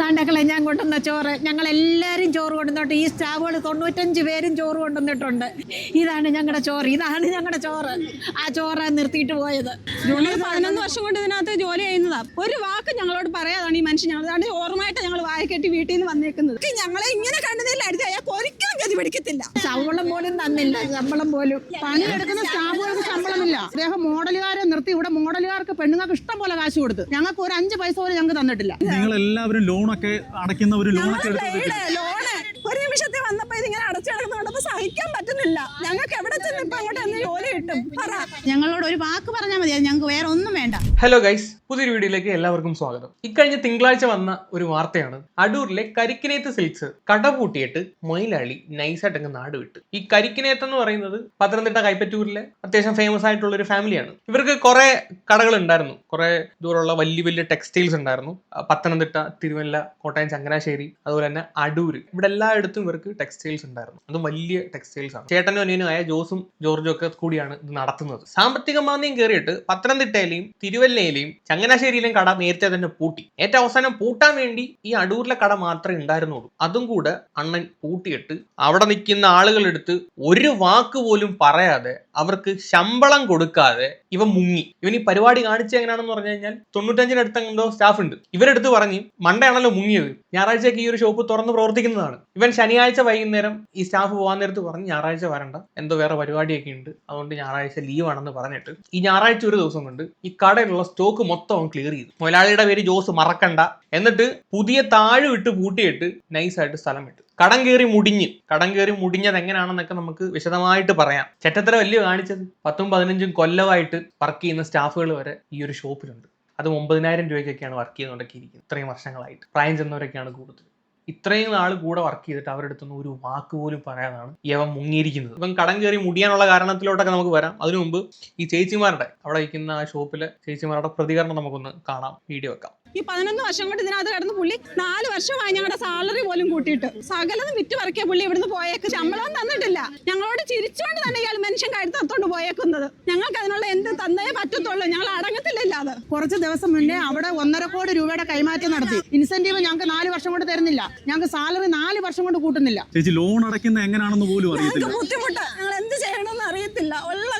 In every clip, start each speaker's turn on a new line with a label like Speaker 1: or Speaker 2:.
Speaker 1: താണ്ടക്കളെ ഞാൻ കൊണ്ടുവന്ന ചോറ്. ഞങ്ങൾ എല്ലാവരും ചോറ് കൊണ്ടുവന്നിട്ട് ഈ സ്റ്റാഫുകൾ തൊണ്ണൂറ്റഞ്ച് പേരും ചോറ് കൊണ്ടുവന്നിട്ടുണ്ട്. ഇതാണ് ഞങ്ങളുടെ ചോറ്. ഇതാണ് ഞങ്ങളുടെ ചോറ്. ആ ചോറ് നിർത്തിയിട്ട് പോയത്.
Speaker 2: പതിനൊന്ന് വർഷം കൊണ്ട് ഇതിനകത്ത് ജോലി ചെയ്യുന്നതാ. ഒരു വാക്ക് ഞങ്ങളോട് പറയാതാണ് ഈ മനുഷ്യൻ. ഞങ്ങൾ ഓർമ്മയായിട്ട് ഞങ്ങൾ വായക്കെട്ടി വീട്ടിൽ നിന്ന് വന്നേക്കുന്നത്. ഞങ്ങളെ ഇങ്ങനെ കണ്ടതിലായിരുന്നു അയാൾക്ക് ഒരിക്കലും പിടിക്കത്തില്ല.
Speaker 1: ശമ്പളം പോലും തന്നില്ല. ശമ്പളം പോലും.
Speaker 3: പണിയെടുക്കുന്ന സ്റ്റാഫുകൾക്ക് ശമ്പളമില്ല. അദ്ദേഹം മോഡലുകാരെ നിർത്തി. ഇവിടെ മോഡലുകാർക്ക് പെണ്ണുങ്ങൾക്ക് ഇഷ്ടം പോലെ കാശ് കൊടുത്തു. ഞങ്ങൾക്ക് ഒരു അഞ്ച് പൈസ പോലും ഞങ്ങൾക്ക് തന്നിട്ടില്ല.
Speaker 4: നിങ്ങൾ എല്ലാവരും ലോണൊക്കെ അടയ്ക്കുന്ന ഒരു
Speaker 2: ലോൺ ഒരു നിമിഷത്തിൽ വന്നപ്പോ ഇതിങ്ങനെ അടച്ചു കിടക്കുന്നതുകൊണ്ടപ്പോ സഹിക്കാൻ പറ്റുന്നില്ല ഞങ്ങൾക്ക് എവിടെ ചെന്ന് ഇപ്പൊ അങ്ങോട്ട് എന്ന് ജോലി കിട്ടും? പറ.
Speaker 3: ഞങ്ങളോട് ഒരു വാക്ക് പറഞ്ഞാൽ മതി ഞങ്ങൾക്ക് വേറെ ഒന്നും വേണ്ട.
Speaker 5: ഹലോ ഗൈസ് പുതിയൊരു വീഡിയോയിലേക്ക് എല്ലാവർക്കും സ്വാഗതം. ഇക്കഴിഞ്ഞ തിങ്കളാഴ്ച വന്ന ഒരു വാർത്തയാണ്. അടൂരിലെ കരിക്കിനേത്ത് സിൽക്സ് കട പൂട്ടിയിട്ട് മൊയിലാളി നൈസായിട്ട് അങ്ങ് നാട് വിട്ടു. ഈ കരിക്കിനേത്ത് എന്ന് പറയുന്നത് പത്തനംതിട്ട കൈപ്പറ്റൂരിലെ അത്യാവശ്യം ഫേമസ് ആയിട്ടുള്ള ഒരു ഫാമിലിയാണ് ഇവർക്ക് കുറെ കടകൾ ഉണ്ടായിരുന്നു. കുറെ ദൂരമുള്ള വലിയ വലിയ ടെക്സ്റ്റൈൽസ് ഉണ്ടായിരുന്നു. പത്തനംതിട്ട തിരുവല്ല കോട്ടയം ചങ്ങനാശ്ശേരി അതുപോലെ തന്നെ അടൂര്. ഇവിടെ എല്ലായിടത്തും ഇവർക്ക് ടെക്സ്റ്റൈൽസ് ഉണ്ടായിരുന്നു. അതും വലിയ ടെക്സ്റ്റൈൽസ് ആണ്. ചേട്ടനും അനിയനുമായ ജോസും ജോർജും ഒക്കെ കൂടിയാണ് ഇത് നടത്തുന്നത്. സാമ്പത്തിക മാന്ദ്യം കയറിയിട്ട് പത്തനംതിട്ടയിലെയും തിരുവല്ലയിലെയും ചങ്ങനാശ്ശേരിയിലെയും കട നേരത്തെ തന്നെ പൂട്ടി. ഏറ്റവും അവസാനം പൂട്ടാൻ വേണ്ടി ഈ അടൂരിലെ കട മാത്രമേ ഉണ്ടായിരുന്നുള്ളൂ. അതും കൂടെ അണ്ണൻ പൂട്ടിയിട്ട് അവിടെ നിൽക്കുന്ന ആളുകളെടുത്ത് ഒരു വാക്ക് പോലും പറയാതെ അവർക്ക് ശമ്പളം കൊടുക്കാതെ ഇവ മുങ്ങി. ഇവൻ ഈ പരിപാടി കാണിച്ച എങ്ങനെയാണെന്ന് പറഞ്ഞു കഴിഞ്ഞാൽ തൊണ്ണൂറ്റഞ്ചിനടുത്ത് എന്തോ സ്റ്റാഫ് ഉണ്ട്. ഇവരെടുത്ത് പറഞ്ഞ് മണ്ടയാണല്ലോ മുങ്ങിയത്. ഞായറാഴ്ചയ്ക്ക് ഈ ഒരു ഷോപ്പ് തുറന്ന് പ്രവർത്തിക്കുന്നതാണ്. ഇവൻ ശനിയാഴ്ച വൈകുന്നേരം ഈ സ്റ്റാഫ് പോകാൻ നേരത്ത് പറഞ്ഞ് ഞായറാഴ്ച വരണ്ട. എന്തോ വേറെ പരിപാടിയൊക്കെ ഉണ്ട്. അതുകൊണ്ട് ഞായറാഴ്ച ലീവ് ആണെന്ന് പറഞ്ഞിട്ട് ഈ ഞായറാഴ്ച ഒരു ദിവസം കൊണ്ട് ഈ കടയിലുള്ള സ്റ്റോക്ക് മൊത്തം അവൻ ക്ലിയർ ചെയ്തു. മുതലാളിയുടെ പേര് ജോസ് മറക്കണ്ട. എന്നിട്ട് പുതിയ താഴ് വിട്ട് പൂട്ടിയിട്ട് നൈസായിട്ട് സ്ഥലം വിട്ടു. കടം കയറി മുടിഞ്ഞ് കടം കയറി മുടിഞ്ഞത് എങ്ങനെയാണെന്നൊക്കെ നമുക്ക് വിശദമായിട്ട് പറയാം. ചെറ്റത്തര വലിയ കാണിച്ചത്? പത്തും പതിനഞ്ചും കൊല്ലമായിട്ട് വർക്ക് ചെയ്യുന്ന സ്റ്റാഫുകൾ വരെ ഈ ഒരു ഷോപ്പിലുണ്ട്. അത് ഒമ്പതിനായിരം രൂപയ്ക്കൊക്കെയാണ് വർക്ക് ചെയ്തുകൊണ്ടൊക്കെ ഇരിക്കുന്നത്. ഇത്രയും വർഷങ്ങളായിട്ട്. പ്രായം ചെന്നവരൊക്കെയാണ് കൂടുതൽ. ഇത്രയും നാൾ കൂടെ വർക്ക് ചെയ്തിട്ട് അവരുടെ അടുത്തൊന്നും ഒരു വാക്ക് പോലും പറയാനാണ് ഇവൻ മുങ്ങിയിരിക്കുന്നത്. ഇപ്പം കടം കയറി മുടിയാനുള്ള കാരണത്തിലോട്ടൊക്കെ നമുക്ക് വരാം. അതിനു മുമ്പ് ഈ ചേച്ചിമാരുടെ അവിടെ ഇരിക്കുന്ന ആ ഷോപ്പിലെ ചേച്ചിമാരുടെ പ്രതികരണം നമുക്കൊന്ന് കാണാം. വീഡിയോ വെക്കാം.
Speaker 2: ഈ പതിനൊന്ന് വർഷം കൊണ്ട് ഇതിനകത്ത് കിടന്ന് പുള്ളി നാല് വർഷമായി ഞങ്ങളുടെ സാലറി പോലും കൂട്ടിയിട്ട്. സകലതും വിറ്റ് പറക്കിയ പുള്ളി ഇവിടുന്ന് പോയേക്ക്. ശമ്പളവും തന്നിട്ടില്ല. ഞങ്ങളോട് ചിരിച്ചുകൊണ്ട് തന്നെ ഇയാൾ മനുഷ്യൻ കഴുത്തത്തോണ്ട് പോയേക്കുന്നത്. ഞങ്ങൾക്ക് അതിനുള്ള എന്ത് തന്നേ പറ്റത്തുള്ളൂ. ഞങ്ങൾ അടങ്ങത്തില്ല അത്.
Speaker 3: കുറച്ച് ദിവസം മുന്നേ അവിടെ ഒന്നര കോടി രൂപയുടെ കൈമാറ്റം നടത്തി. ഇൻസെന്റീവ് ഞങ്ങൾക്ക് നാല് വർഷം കൊണ്ട് തരുന്നില്ല. ഞങ്ങൾക്ക് സാലറി നാല് വർഷം കൊണ്ട് കൂട്ടുന്നില്ല.
Speaker 4: ചേച്ചി ലോൺ അടയ്ക്കുന്ന എങ്ങനെയാണെന്ന് പോലും അറിയത്തില്ല.
Speaker 2: ബുദ്ധിമുട്ടാ. ഞങ്ങൾ എന്ത് ചെയ്യണമെന്ന് അറിയത്തില്ല. ഉള്ള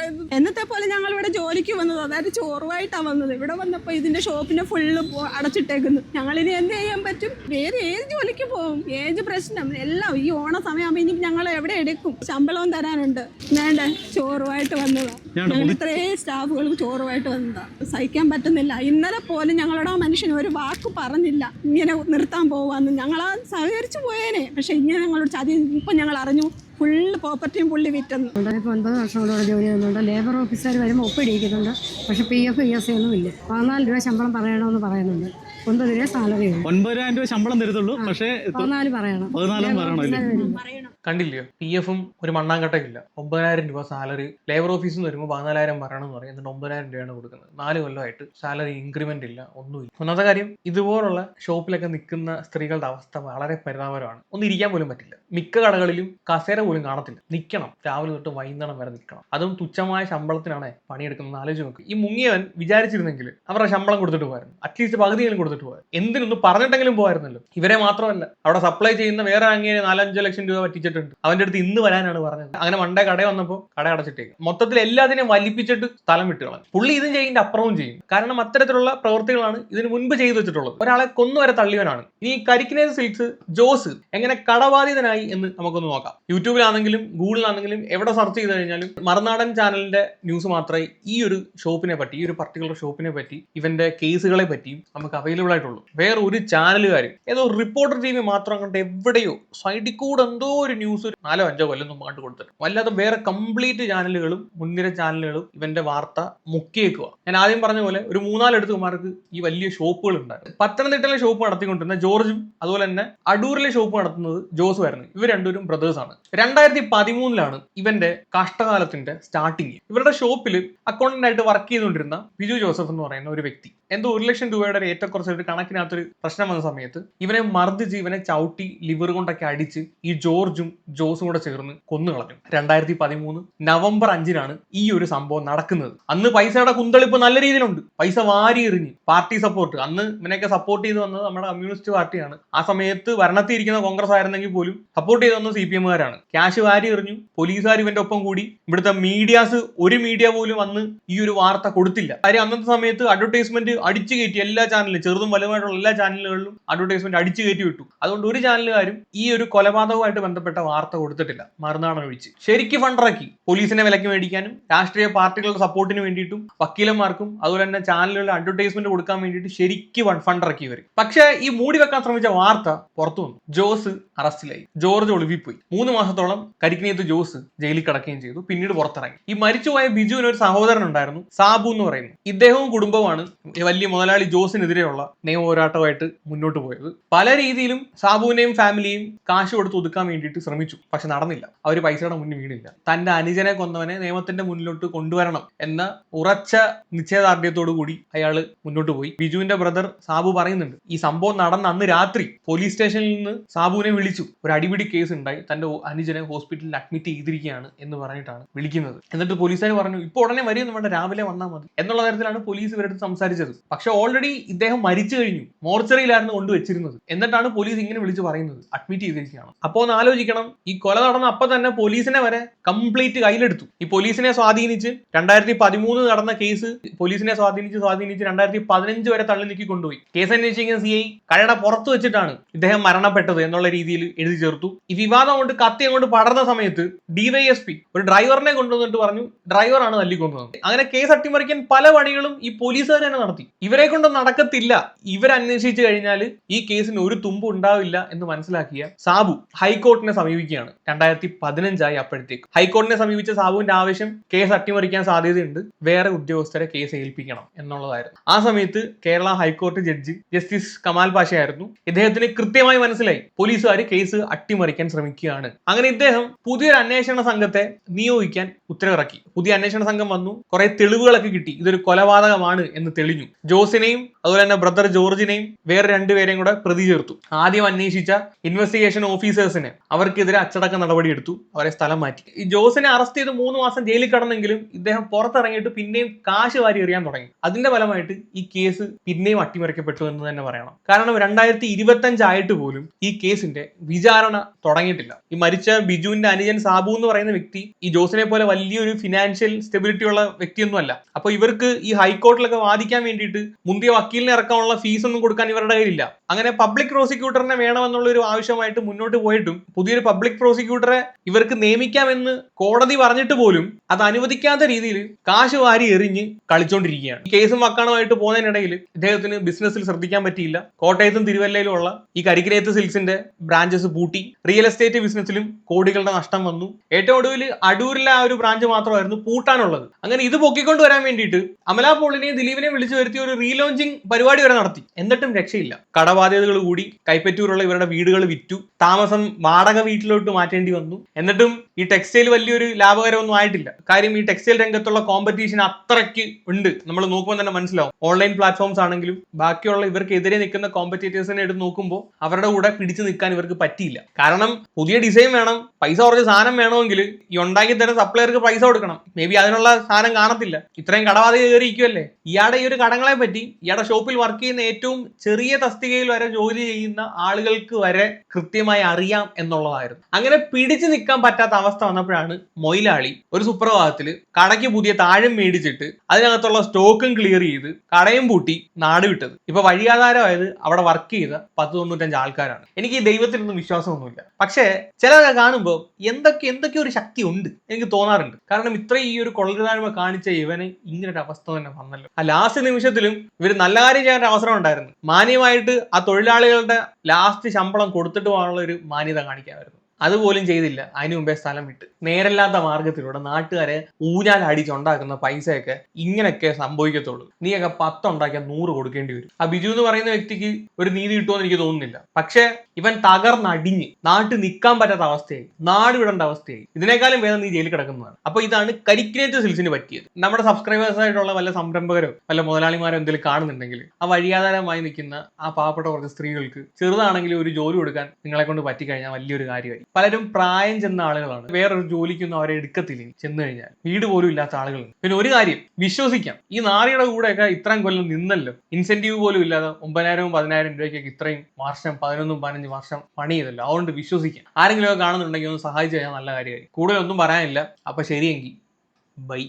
Speaker 2: പറയുന്നത്? എന്നത്തെ പോലെ ഞങ്ങൾ ഇവിടെ ജോലിക്ക് വന്നത്. അതായത് ചോറുമായിട്ടാണ് വന്നത്. ഇവിടെ വന്നപ്പോൾ ഇതിന്റെ ഷോപ്പിനെ ഫുള്ള് അടച്ചിട്ടേക്കുന്നു. ഞങ്ങൾ ഇനി എന്ത് ചെയ്യാൻ പറ്റും? വേറെ ഏത് ജോലിക്ക് പോകും? ഏത് പ്രശ്നം? എല്ലാം ഈ ഓണ സമയമാകുമ്പോൾ ഇനി ഞങ്ങൾ എവിടെ എടുക്കും? ശമ്പളവും തരാനുണ്ട്. വേണ്ട? ചോറുമായിട്ട് വന്നതാ.
Speaker 4: ഞാൻ
Speaker 2: ഞങ്ങൾ ഇത്രയും സ്റ്റാഫുകൾ ചോറുമായിട്ട് വന്നതാ. സഹിക്കാൻ പറ്റുന്നില്ല. ഇന്നലെ പോലും ഞങ്ങളുടെ ആ മനുഷ്യന് ഒരു വാക്ക് പറഞ്ഞില്ല. ഇങ്ങനെ നിർത്താൻ പോവാന്ന്. ഞങ്ങൾ സഹകരിച്ചു പോയേനെ. പക്ഷെ ഇങ്ങനെ ഞങ്ങളോട് ചതി ഇപ്പൊ ഞങ്ങൾ അറിഞ്ഞു. ഫുള്ള് പ്രോപ്പർട്ടിയും പുള്ളി വിറ്റെന്ന്.
Speaker 6: ഇപ്പോൾ ഒൻപത് വർഷത്തോളം ജോലി ചെയ്യുന്നുണ്ട് ലേബർ ഓഫീസർ വരുമ്പോൾ ഒപ്പിടിയിക്കുന്നുണ്ട്. പക്ഷേ പി എഫ് ഇ എസ് ഒന്നും ഇല്ല. പതിനാല് രൂപ ശമ്പളം പറയണമെന്ന് പറയുന്നുണ്ട്. ഒൻപത് രൂപ സാലറി
Speaker 4: ഒൻപതിനായിരം രൂപ ശമ്പളം തരത്തുള്ളൂ. പക്ഷേ
Speaker 6: പതിനാല് പറയണം.
Speaker 4: പതിനാലും പറയണം.
Speaker 5: കണ്ടില്ലയോ? പി എഫും ഒരു മണ്ണാങ്കട്ടയില്ല ഒമ്പതിനായിരം രൂപ സാലറി ലേബർ ഓഫീസിൽ നിന്ന് വരുമ്പോൾ പതിനാലായിരം വരണം എന്ന് പറയും. എന്നിട്ട് ഒമ്പതിനായിരം രൂപയാണ് കൊടുക്കുന്നത്. നാല് കൊല്ലമായിട്ട് സാലറി ഇൻക്രിമെന്റ് ഇല്ല. ഒന്നുമില്ല. ഒന്നാമത്തെ കാര്യം ഇതുപോലുള്ള ഷോപ്പിലൊക്കെ നിൽക്കുന്ന സ്ത്രീകളുടെ അവസ്ഥ വളരെ പരിതാപകരമാണ്. ഒന്നും ഇരിക്കാൻ പോലും പറ്റില്ല. മിക്ക കടകളിലും കസേര പോലും കാണത്തില്ല. നിൽക്കണം രാവിലെ തൊട്ട് വൈകുന്നേരം വരെ നിൽക്കണം അതും തുച്ഛമായ ശമ്പളത്തിനാണ് പണിയെടുക്കുന്നത് ആലോചിച്ച് നോക്കുക ഈ മുങ്ങിയവൻ വിചാരിച്ചിരുന്നെങ്കിൽ അവരുടെ ശമ്പളം കൊടുത്തിട്ട് പോയിരുന്നു അറ്റ്ലീസ്റ്റ് പകുതിയെങ്കിലും കൊടുത്തിട്ട് പോകാൻ എന്തിനൊന്നും പറഞ്ഞിട്ടെങ്കിലും പോയിരുന്നല്ലോ ഇവരെ മാത്രമല്ല. അവിടെ സപ്ലൈ ചെയ്യുന്ന വേറെ അങ്ങനെ നാലഞ്ച് ലക്ഷം രൂപ പറ്റിച്ചിട്ടുണ്ട് അവന്റെ അടുത്ത് ഇന്ന് വരാനാണ് പറഞ്ഞത്. അങ്ങനെ മണ്ടേ കട വന്നപ്പോൾ കട അടച്ചിട്ടേക്ക്. മൊത്തത്തിൽ എല്ലാത്തിനെയും വലിപ്പിച്ചിട്ട് സ്ഥലം വിട്ട് കളഞ്ഞു. പുള്ളി ഇതും ചെയ്യേണ്ട അപ്പുറവും ചെയ്യും. കാരണം അത്തരത്തിലുള്ള പ്രവൃത്തികളാണ് ഇതിന് മുൻപ് ചെയ്തു വെച്ചിട്ടുള്ളത്. ഒരാളെ കൊന്നുവരെ തള്ളിയവനാണ്. ഇനി കരിക്കിനേത് സിൽക്സ് ജോസ് എങ്ങനെ കടബാധിതനായി എന്ന് നമുക്കൊന്ന് നോക്കാം. യൂട്യൂബിലാണെങ്കിലും ഗൂഗിളിലാണെങ്കിലും എവിടെ സെർച്ച് ചെയ്ത് കഴിഞ്ഞാലും മറുനാടൻ ചാനലിന്റെ ന്യൂസ് മാത്രമേ ഈ ഒരു ഷോപ്പിനെ പറ്റി ഈ ഒരു പർട്ടിക്കുലർ ഷോപ്പിനെ പറ്റി ഇവന്റെ കേസുകളെ പറ്റിയും നമുക്ക് അവൈലബിൾ ആയിട്ടുള്ളൂ. വേറെ ഒരു ചാനലുകാരും ഏതോ റിപ്പോർട്ടർ ടി മാത്രം കണ്ട് എവിടെയോ സൈഡിൽ കൂടെ എന്തോ ഒരു ന്യൂസ് ഒരു നാലോ അഞ്ചോ കൊല്ലം മുമ്പ് കണ്ടു കൊടുത്തിട്ട് വല്ലാതെ വേറെ കംപ്ലീറ്റ് ചാനലുകളും മുൻനിര ചാനലുകളും ഇവന്റെ വാർത്ത മുക്കിയേക്കുക ഞാൻ ആദ്യം പറഞ്ഞ പോലെ ഒരു മൂന്നാലെടുത്തുമാർക്ക് ഈ വലിയ ഷോപ്പുകൾ ഉണ്ടായിരുന്നു. പത്തനംതിട്ടയിലെ ഷോപ്പ് നടത്തിക്കൊണ്ടിരുന്ന ജോർജും അതുപോലെ തന്നെ അടൂരിലെ ഷോപ്പ് നടത്തുന്നത് ജോസ് ആയിരുന്നു. ഇവർ രണ്ടുപേരും ബ്രദേഴ്സ് ആണ്. രണ്ടായിരത്തി പതിമൂന്നിലാണ് ഇവന്റെ കഷ്ടകാലത്തിന്റെ സ്റ്റാർട്ടിങ് ഇവരുടെ ഷോപ്പിൽ അക്കൗണ്ടന്റ് ആയിട്ട് വർക്ക് ചെയ്തുകൊണ്ടിരുന്ന ബിജു ജോസഫ് എന്ന് പറയുന്ന ഒരു വ്യക്തി. എന്തോ ഒരു ലക്ഷം രൂപയുടെ ഒരു ഏറ്റക്കുറച്ച് ഒരു കണക്കിനകത്തൊരു പ്രശ്നം വന്ന സമയത്ത് ഇവനെ മർദ്ദിച്ച് ഇവനെ ചവിട്ടി ലിവർ കൊണ്ടൊക്കെ അടിച്ച് ഈ ജോർജും ജോസും കൂടെ ചേർന്ന് കൊന്നു കളഞ്ഞു രണ്ടായിരത്തി പതിമൂന്ന് നവംബർ അഞ്ചിനാണ് ഈ ഒരു സംഭവം നടക്കുന്നത്. അന്ന് പൈസയുടെ കുന്തളിപ്പ് നല്ല രീതിയിലുണ്ട്. പൈസ വാരി എറിഞ്ഞ് പാർട്ടി സപ്പോർട്ട് അന്ന് ഇവനെയൊക്കെ സപ്പോർട്ട് ചെയ്ത് വന്നത് നമ്മുടെ കമ്മ്യൂണിസ്റ്റ് പാർട്ടിയാണ്. ആ സമയത്ത് ഭരണത്തിൽ ഇരിക്കുന്ന കോൺഗ്രസ് ആയിരുന്നെങ്കിൽ പോലും സപ്പോർട്ട് ചെയ്ത് വന്നത് സി പി എമ്മുകാരാണ് ക്യാഷ് വാരി എറിഞ്ഞു. പോലീസുകാർ ഇവന്റെ ഒപ്പം കൂടി. ഇവിടുത്തെ മീഡിയാസ് ഒരു മീഡിയ പോലും വന്ന് ഈ ഒരു വാർത്ത കൊടുത്തില്ല. കാര്യം അന്നത്തെ സമയത്ത് അഡ്വർടൈസ്മെന്റ് അടിച്ചു കയറ്റി എല്ലാ ചാനലിലും ചെറുതും വലുതുമായിട്ടുള്ള എല്ലാ ചാനലുകളിലും അഡ്വർടൈസ്മെന്റ് അടിച്ചു കയറ്റി വിട്ടു. അതുകൊണ്ട് ഒരു ചാനലുകാരും ഈ ഒരു കൊലപാതകവുമായിട്ട് ബന്ധപ്പെട്ട വാർത്ത കൊടുത്തിട്ടില്ല. മറുനാടൻ ഒഴിച്ച്. ശരിക്ക് ഫണ്ടിറക്കി പോലീസിനെ വിലക്ക് മേടിക്കാനും രാഷ്ട്രീയ പാർട്ടികളുടെ സപ്പോർട്ടിന് വേണ്ടിയിട്ടും വക്കീലന്മാർക്കും അതുപോലെ തന്നെ ചാനലുകളിൽ അഡ്വർടൈസ്മെന്റ് കൊടുക്കാൻ വേണ്ടിയിട്ട് ശരിക്ക് ഫണ്ടിറക്കി ഇവർ പക്ഷേ ഈ മൂടി വെക്കാൻ ശ്രമിച്ച വാർത്ത പുറത്തു വന്നു. ജോസ് അറസ്റ്റിലായി. ജോർജ് ഒളിവിപ്പോയി. മൂന്ന് മാസത്തോളം കരിക്കിനിയത്ത് ജോസ് ജയിലിൽ കിടക്കുകയും ചെയ്തു. പിന്നീട് പുറത്തിറങ്ങി. ഈ മരിച്ചുപോയ ബിജുവിന് ഒരു സഹോദരൻ ഉണ്ടായിരുന്നു. സാബു എന്ന് പറയുന്നു. ഇദ്ദേഹവും കുടുംബമാണ് വലിയ മുതലാളി ജോസിനെതിരെയുള്ള നിയമ പോരാട്ടമായിട്ട് മുന്നോട്ട് പോയത്. പല രീതിയിലും സാബുവിനെയും ഫാമിലിയും കാശ് കൊടുത്ത് ഒതുക്കാൻ വേണ്ടിയിട്ട് ശ്രമിച്ചു. പക്ഷെ നടന്നില്ല. അവർ പൈസയുടെ മുന്നിൽ വീണില്ല. തന്റെ അനുജനെ കൊന്നവനെ നിയമത്തിന്റെ മുന്നിലോട്ട് കൊണ്ടുവരണം എന്ന ഉറച്ച നിശ്ചയദാർഢ്യത്തോടു കൂടി അയാൾ മുന്നോട്ട് പോയി. ബിജുവിന്റെ ബ്രദർ സാബു പറയുന്നുണ്ട് ഈ സംഭവം നടന്ന അന്ന് രാത്രി പോലീസ് സ്റ്റേഷനിൽ നിന്ന് സാബുവിനെ വിളിച്ചു. ഒരു അടിപിടി കേസ് ഉണ്ടായി. തന്റെ അനുജനെ ഹോസ്പിറ്റലിൽ അഡ്മിറ്റ് ചെയ്തിരിക്കുകയാണ് എന്ന് പറഞ്ഞിട്ടാണ് വിളിക്കുന്നത്. എന്നിട്ട് പോലീസുകാർ പറഞ്ഞു ഇപ്പോൾ ഉടനെ വരും വേണ്ട. രാവിലെ വന്നാൽ മതി. എന്നുള്ള തരത്തിലാണ് പോലീസ് ഇവരുടെ സംസാരിച്ചത്. പക്ഷെ ഓൾറെഡി ഇദ്ദേഹം മരിച്ചു കഴിഞ്ഞു. മോർച്ചറിയിലായിരുന്നു കൊണ്ടുവച്ചിരുന്നത്. എന്നിട്ടാണ് പോലീസ് ഇങ്ങനെ വിളിച്ച് പറയുന്നത്. അഡ്മിറ്റ് ചെയ്തിരിക്കുകയാണ്. അപ്പോൾ ഒന്ന് ആലോചിക്കണം. ഈ കൊല നടന്ന അപ്പൊ തന്നെ പോലീസിനെ വരെ കംപ്ലീറ്റ് കയ്യിലെടുത്തു. ഈ പോലീസിനെ സ്വാധീനിച്ച് രണ്ടായിരത്തി പതിമൂന്ന് നടന്ന കേസ് പോലീസിനെ സ്വാധീനിച്ച് സ്വാധീനിച്ച് രണ്ടായിരത്തി പതിനഞ്ച് വരെ തള്ളി നീക്കി കൊണ്ടുപോയി. കേസ് അന്വേഷിക്കുന്ന സി ഐ കഴയുടെ പുറത്ത് വെച്ചിട്ടാണ് ഇദ്ദേഹം മരണപ്പെട്ടത് എന്നുള്ള രീതിയിൽ എഴുതി ചേർത്തു. ഈ വിവാദം കൊണ്ട് കത്തി അങ്ങോട്ട് പടർന്ന സമയത്ത് ഡിവൈഎസ്പി ഒരു ഡ്രൈവറിനെ കൊണ്ടുവന്നിട്ട് പറഞ്ഞു ഡ്രൈവറാണ് തല്ലിക്കൊണ്ടുവന്നത് അങ്ങനെ കേസ് അട്ടിമറിക്കാൻ പല പണികളും ഈ പോലീസുകാർ തന്നെ നടത്തി. ഇവരെ കൊണ്ട് നടക്കത്തില്ല. ഇവരന്വേഷിച്ചു കഴിഞ്ഞാൽ ഈ കേസിന് ഒരു തുമ്പ് ഉണ്ടാവില്ല എന്ന് മനസ്സിലാക്കിയ സാബു ഹൈക്കോർട്ടിനെ സമീപിക്കുകയാണ്. രണ്ടായിരത്തി പതിനഞ്ചായി അപ്പോഴത്തേക്ക്. ഹൈക്കോടതിനെ സമീപിച്ച സാബുവിന്റെ ആവശ്യം കേസ് അട്ടിമറിക്കാൻ സാധ്യതയുണ്ട്. വേറെ ഉദ്യോഗസ്ഥരെ കേസ് ഏൽപ്പിക്കണം എന്നുള്ളതായിരുന്നു. ആ സമയത്ത് കേരള ഹൈക്കോടതി ജഡ്ജി ജസ്റ്റിസ് കമാൽ പാഷയായിരുന്നു. ഇദ്ദേഹത്തിന് കൃത്യമായി മനസ്സിലായി. പോലീസുകാർ കേസ് അട്ടിമറിക്കാൻ ശ്രമിക്കുകയാണ്. അങ്ങനെ ഇദ്ദേഹം പുതിയൊരു അന്വേഷണ സംഘത്തെ നിയോഗിക്കാൻ ഉത്തരവിറക്കി. പുതിയ അന്വേഷണ സംഘം വന്നു. കുറെ തെളിവുകളൊക്കെ കിട്ടി. ഇതൊരു കൊലപാതകമാണ് എന്ന് തെളിഞ്ഞു. ജോസിനെയും അതുപോലെ തന്നെ ബ്രദർ ജോർജിനെയും വേറെ രണ്ടുപേരെയും കൂടെ പ്രതി ചേർത്തു. ആദ്യം അന്വേഷിച്ച ഇൻവെസ്റ്റിഗേഷൻ ഓഫീസേഴ്സിന് അവർക്കെതിരെ അച്ചടക്ക നടപടി എടുത്തു അവരെ സ്ഥലം മാറ്റി. ഈ ജോസിനെ അറസ്റ്റ് ചെയ്ത് മൂന്ന് മാസം ജയിലിൽ കടന്നെങ്കിലും ഇദ്ദേഹം പുറത്തിറങ്ങിയിട്ട് പിന്നെയും കാശ് വാരി എറിയാൻ തുടങ്ങി. അതിന്റെ ഫലമായിട്ട് ഈ കേസ് പിന്നെയും അട്ടിമറിക്കപ്പെട്ടു എന്ന് തന്നെ പറയണം. കാരണം രണ്ടായിരത്തി ഇരുപത്തി ആയിട്ട് പോലും ഈ കേസിന്റെ വിചാരണ തുടങ്ങിയിട്ടില്ല. ഈ മരിച്ച ബിജുവിന്റെ അനുജൻ സാബു എന്ന് പറയുന്ന വ്യക്തി ഈ ജോസിനെ പോലെ വലിയൊരു ഫിനാൻഷ്യൽ സ്റ്റെബിലിറ്റി ഉള്ള വ്യക്തിയൊന്നുമല്ല. അപ്പൊ ഇവർക്ക് ഈ ഹൈക്കോർട്ടിലൊക്കെ വാദിക്കാൻ വേണ്ടിയിട്ട് മുന്തിയ വക്കീലിനെ ഇറക്കാനുള്ള ഫീസ് ഒന്നും കൊടുക്കാൻ ഇവരുടെ കയ്യിലില്ല. അങ്ങനെ പബ്ലിക് പ്രോസിക്യൂട്ടറിനെ വേണമെന്നുള്ള ഒരു ആവശ്യമായിട്ട് മുന്നോട്ട് പോയിട്ടും പുതിയൊരു പബ്ലിക് പ്രോസിക്യൂട്ടറെ ഇവർക്ക് നിയമിക്കാമെന്ന് കോടതി പറഞ്ഞിട്ട് പോലും അത് അനുവദിക്കാത്ത രീതിയിൽ കാശ് വാരി എറിഞ്ഞ് കളിച്ചോണ്ടിരിക്കുകയാണ്. ഈ കേസും വക്കാണുമായിട്ട് പോകുന്നതിനിടയിൽ ഇദ്ദേഹത്തിന് ബിസിനസ്സിൽ ശ്രദ്ധിക്കാൻ പറ്റിയില്ല. കോട്ടയത്തും തിരുവല്ലയിലുമുള്ള ഈ കരിക്കിലേത്ത് സിൽസിന്റെ ബ്രാഞ്ചസ് പൂട്ടി. റിയൽ എസ്റ്റേറ്റ് ബിസിനസ്സിലും കോടികളുടെ നഷ്ടം വന്നു. ഏറ്റവും ഒടുവിൽ അടൂരിലെ ആ ഒരു ബ്രാഞ്ച് മാത്രമായിരുന്നു പൂട്ടാനുള്ളത്. അങ്ങനെ ഇത് പൊക്കിക്കൊണ്ട് വരാൻ വേണ്ടിയിട്ട് അമലാ പോളിനെയും ദിലീപിനെയും വിളിച്ചു വരുത്തി ഒരു റീലോഞ്ചിങ് പരിപാടി വരെ നടത്തി. എന്നിട്ടും രക്ഷയില്ല. കടബാധ്യതകൾ കൂടി കൈപ്പറ്റൂരുള്ള ഇവരുടെ വീടുകൾ വിറ്റു. താമസം വാടക വീട്ടിലോട്ട് മാറ്റേണ്ടി വന്നു. എന്നിട്ടും ഈ ടെക്സ്റ്റൈൽ വലിയൊരു ലാഭകരമൊന്നും ആയിട്ടില്ല. കാര്യം ഈ ടെക്സ്റ്റൈൽ രംഗത്തുള്ള കോമ്പറ്റീഷൻ അത്രയ്ക്ക് ഉണ്ട്. നമ്മൾ നോക്കുമ്പോൾ തന്നെ മനസ്സിലാവും. ഓൺലൈൻ പ്ലാറ്റ്ഫോംസ് ആണെങ്കിലും ബാക്കിയുള്ള ഇവർക്കെതിരെ നിൽക്കുന്ന കോമ്പറ്റീറ്റേഴ്സിനെ എടുത്ത് നോക്കുമ്പോൾ അവരുടെ കൂടെ പിടിച്ചു നിൽക്കാൻ ഇവർക്ക് പറ്റിയില്ല. കാരണം പുതിയ ഡിസൈൻ വേണം പൈസ കുറച്ച് സാധനം വേണമെങ്കിൽ ഈ ഉണ്ടാക്കി തരുന്ന സപ്ലയർക്ക് പൈസ കൊടുക്കണം. മേ ബി അതിനുള്ള സാധനം കാണത്തില്ല. ഇത്രയും കടബാധ കയറിയിരിക്കുമല്ലേ ഇയാളുടെ ഈ ഒരു കടങ്ങളെ പറ്റി ഇയാളുടെ ഷോപ്പിൽ വർക്ക് ചെയ്യുന്ന ഏറ്റവും ചെറിയ തസ്തികയിൽ വരെ ജോലി ചെയ്യുന്ന ആളുകൾക്ക് വരെ കൃത്യമായി അറിയാം എന്നുള്ളതായിരുന്നു. അങ്ങനെ പിടിച്ചു നിൽക്കാൻ പറ്റാത്ത അവസ്ഥ വന്നപ്പോഴാണ് മൊയിലാളി ഒരു സുപ്രഭാതത്തിൽ കടയ്ക്ക് പുതിയ താഴം മേടിച്ചിട്ട് അതിനകത്തുള്ള സ്റ്റോക്കും ക്ലിയർ ചെയ്ത് കടയും പൂട്ടി നാട് വിട്ടത്. ഇപ്പൊ വഴിയാധാരമായത് അവിടെ വർക്ക് ചെയ്ത പത്ത് തൊണ്ണൂറ്റഞ്ച് ആൾക്കാരാണ്. എനിക്ക് ഈ ദൈവത്തിലൊന്നും വിശ്വാസമൊന്നുമില്ല. പക്ഷേ ചിലരെ കാണുമ്പോൾ എന്തൊക്കെ എന്തൊക്കെ ഒരു ശക്തി ഉണ്ട് എനിക്ക് തോന്നാറുണ്ട്. കാരണം ഇത്രയും ഈ ഒരു കൊള്ളരുതായ്മ കാണിച്ച ഇവന് ഇങ്ങനൊരു അവസ്ഥ തന്നെ വന്നല്ലോ. ആ ലാസ്റ്റ് നിമിഷത്തിലും ഇവർ നല്ല കാര്യം ചെയ്യാൻ ഒരു അവസരം ഉണ്ടായിരുന്നു. മാന്യമായിട്ട് ആ തൊഴിലാളികളുടെ ലാസ്റ്റ് ശമ്പളം കൊടുത്തിട്ട് പോകാനുള്ള ഒരു മാന്യത കാണിക്കാമായിരുന്നു. അതുപോലും ചെയ്തില്ല. അതിനു മുമ്പേ സ്ഥലം വിട്ട്. നേരല്ലാത്ത മാർഗത്തിലൂടെ നാട്ടുകാരെ ഊഞ്ഞാൽ അടിച്ചുണ്ടാക്കുന്ന പൈസയൊക്കെ ഇങ്ങനെയൊക്കെ സംഭവിക്കത്തുള്ളൂ. നീയൊക്കെ പത്തുണ്ടാക്കിയാൽ നൂറ് കൊടുക്കേണ്ടി വരും. ആ ബിജു എന്ന് പറയുന്ന വ്യക്തിക്ക് ഒരു നീതി കിട്ടുമെന്ന് എനിക്ക് തോന്നുന്നില്ല. പക്ഷെ ഇവൻ തകർന്നടിഞ്ഞ് നാട്ടിൽ നിൽക്കാൻ പറ്റാത്ത അവസ്ഥയായി. നാട് വിടേണ്ട അവസ്ഥയായി. ഇതിനേക്കാളും വേദം നീ ജയിലിൽ കിടക്കുന്നതാണ്. അപ്പൊ ഇതാണ് കരിക്കിനേറ്റ് സിൽസിന് പറ്റിയത്. നമ്മുടെ സബ്സ്ക്രൈബേഴ്സ് ആയിട്ടുള്ള വല്ല സംരംഭകരോ വല്ല മുതലാളിമാരോ എന്തെങ്കിലും കാണുന്നുണ്ടെങ്കിൽ ആ വഴിയാധാരമായി നിൽക്കുന്ന ആ പാവപ്പെട്ട കുറച്ച് സ്ത്രീകൾക്ക് ചെറുതാണെങ്കിലും ഒരു ജോലി കൊടുക്കാൻ നിങ്ങളെ കൊണ്ട് പറ്റിക്കഴിഞ്ഞാൽ വലിയൊരു കാര്യമായി. പലരും പ്രായം ചെന്ന ആളുകളാണ്. വേറൊരു ജോലിക്കൊന്നും അവരെ എടുക്കത്തില്ല. ചെന്ന് കഴിഞ്ഞാൽ വീട് പോലും ഇല്ലാത്ത ആളുകളുണ്ട് പിന്നെ ഒരു കാര്യം വിശ്വസിക്കാം. ഈ നാറിയുടെ കൂടെയൊക്കെ ഇത്രയും കൊല്ലം നിന്നല്ലോ. ഇൻസെന്റീവ് പോലും ഇല്ലാതെ ഒമ്പതിനായിരവും പതിനായിരം രൂപയ്ക്കൊക്കെ ഇത്രയും വർഷം പതിനൊന്നും പതിനഞ്ച് വർഷം പണി ചെയ്തല്ലോ അതുകൊണ്ട് വിശ്വസിക്കാം. ആരെങ്കിലും ഒക്കെ കാണുന്നുണ്ടെങ്കിൽ ഒന്ന് സഹായിച്ചു കഴിഞ്ഞാൽ നല്ല കാര്യമായി കൂടുതലൊന്നും പറയാനില്ല. അപ്പൊ ശരിയെങ്കിൽ ബൈ.